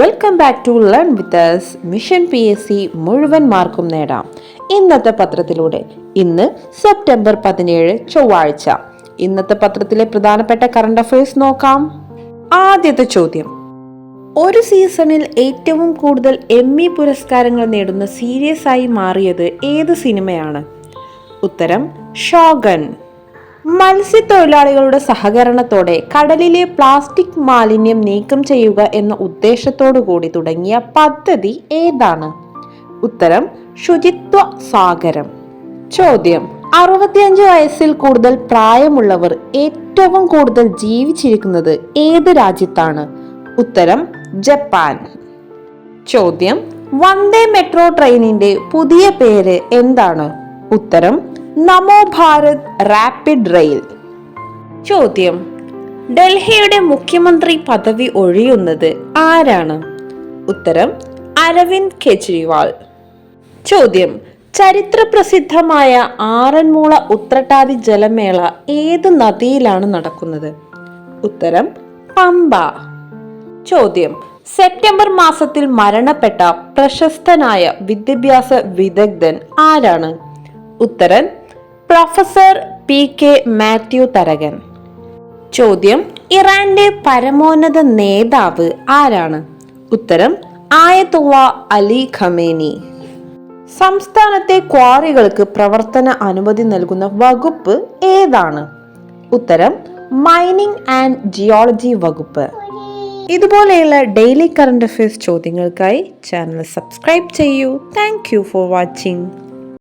Welcome back to learn with us mission P S C മുഴുവൻ മാർക്കും നേടാം. ഇന്നത്തെ പത്രത്തിലൂടെ ഇന്ന് സെപ്റ്റംബർ പതിനേഴ് ചൊവ്വാഴ്ച. ഇന്നത്തെ പത്രത്തിലെ പ്രധാനപ്പെട്ട കറണ്ട് അഫയേഴ്സ് നോക്കാം. ആദ്യത്തെ ചോദ്യം. ഒരു സീസണിൽ ഏറ്റവും കൂടുതൽ എമ്മി പുരസ്കാരങ്ങൾ നേടുന്ന സീരിയസ് ആയി മാറിയത് ഏത് സിനിമയാണ്? ഉത്തരം ഷോഗൻ മത്സ്യത്തൊഴിലാളികളുടെ സഹകരണത്തോടെ കടലിലെ പ്ലാസ്റ്റിക് മാലിന്യം നീക്കം ചെയ്യുക എന്ന ഉദ്ദേശത്തോടു കൂടി തുടങ്ങിയ പദ്ധതി ഏതാണ്? ഉത്തരം ശുചിത്വ സാഗരം. ചോദ്യം അറുപത്തിയഞ്ച് വയസ്സിൽ കൂടുതൽ പ്രായമുള്ളവർ ഏറ്റവും കൂടുതൽ ജീവിച്ചിരിക്കുന്നത് ഏത് രാജ്യത്താണ്? ഉത്തരം ജപ്പാൻ. ചോദ്യം വന്ദേ മെട്രോ ട്രെയിനിന്റെ പുതിയ പേര് എന്താണ്? ഉത്തരം നമോ ഭാരത് റാപ്പിഡ് റെയിൽ. ചോദ്യം. ഡൽഹിയുടെ മുഖ്യമന്ത്രി പദവി ഒഴിയുന്നത് ആരാണ്? ഉത്തരം അരവിന്ദ് കെജ്രിവാൾ. ചോദ്യം. ചരിത്ര പ്രസിദ്ധമായ ആറന്മുള ഉത്രട്ടാതി ജലമേള ഏത് നദിയിലാണ് നടക്കുന്നത്? ഉത്തരം പമ്പ. ചോദ്യം. സെപ്റ്റംബർ മാസത്തിൽ മരണപ്പെട്ട പ്രശസ്തനായ വിദ്യാഭ്യാസ വിദഗ്ധൻ ആരാണ്? Uttaran professor P K Mathew Tharakan. ചോദ്യം ഇറാന്റെ പരമോന്നത നേതാവ് ആരാണ്? ഉത്തരം ആയത്തുള്ള അലി ഖമേനി. സംസ്ഥാനത്തെ ക്വാറികൾക്ക് പ്രവർത്തന അനുമതി നൽകുന്ന വകുപ്പ് ഏതാണ്? ഉത്തരം മൈനിങ് ആൻഡ് ജിയോളജി വകുപ്പ്. ഇതുപോലെയുള്ള ഡെയിലി കറണ്ട് അഫയേഴ്സ് ചോദ്യങ്ങൾക്കായി ചാനൽ സബ്സ്ക്രൈബ് ചെയ്യൂ. Thank for watching.